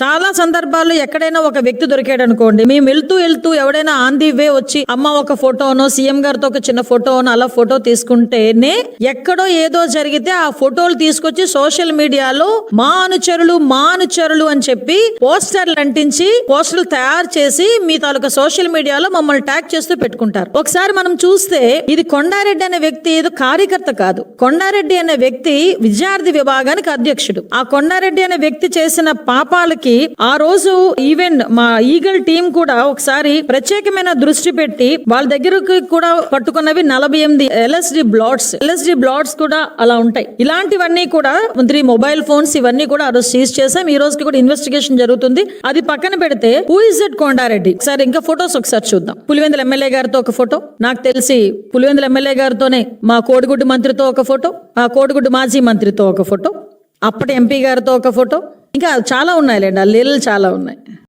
చాలా సందర్భాల్లో ఎక్కడైనా ఒక వ్యక్తి దొరికాడు అనుకోండి మేము వెళ్తూ వెళ్తూ ఎవడైనా ఆన్ ది వే వచ్చి అమ్మ ఒక ఫోటోనో సీఎం గారితో ఒక చిన్న ఫోటోనో అలా ఫోటో తీసుకుంటేనే ఎక్కడో ఏదో జరిగితే ఆ ఫోటోలు తీసుకొచ్చి సోషల్ మీడియాలో మా అనుచరులు మా అనుచరులు అని చెప్పి పోస్టర్లు అంటించి పోస్టర్లు తయారు చేసి మీ తాలూకా సోషల్ మీడియాలో మమ్మల్ని ట్యాగ్ చేస్తూ పెట్టుకుంటారు. ఒకసారి మనం చూస్తే ఇది కొండారెడ్డి అనే వ్యక్తి ఏదో కార్యకర్త కాదు. కొండారెడ్డి అనే వ్యక్తి విద్యార్థి విభాగానికి అధ్యక్షుడు. ఆ కొండారెడ్డి అనే వ్యక్తి చేసిన పాపాలకి ఆ రోజు ఈవెన్ మా ఈగల్ టీం కూడా ఒకసారి ప్రత్యేకమైన దృష్టి పెట్టి వాళ్ళ దగ్గరకు కూడా పట్టుకున్నవి నలభై ఎనిమిది ఎల్ఎస్డి బ్లాడ్స్ ఎల్ఎస్డి బ్లాడ్స్ కూడా అలా ఉంటాయి. ఇలాంటివన్నీ కూడా త్రీ మొబైల్ ఫోన్స్ ఇవన్నీ కూడా ఆ రోజు సీజ్ చేసాం ఈ రోజుకి కూడా ఇన్వెస్టిగేషన్ జరుగుతుంది. అది పక్కన పెడితే హూ ఇస్ దట్ కొండారెడ్డి ఒకసారి ఇంకా ఫొటోస్ ఒకసారి చూద్దాం. పులివెందుల ఎమ్మెల్యే గారితో ఒక ఫోటో నాకు తెలిసి పులివెందుల ఎమ్మెల్యే గారితోనే మా కోడిగుడ్డు మంత్రితో ఒక ఫోటో ఆ కోడిగుడ్డు మాజీ మంత్రితో ఒక ఫోటో అప్పటి ఎంపీ గారితో ఒక ఫోటో ఇంకా చాలా ఉన్నాయిలేండి ఆ లీలలు చాలా ఉన్నాయి.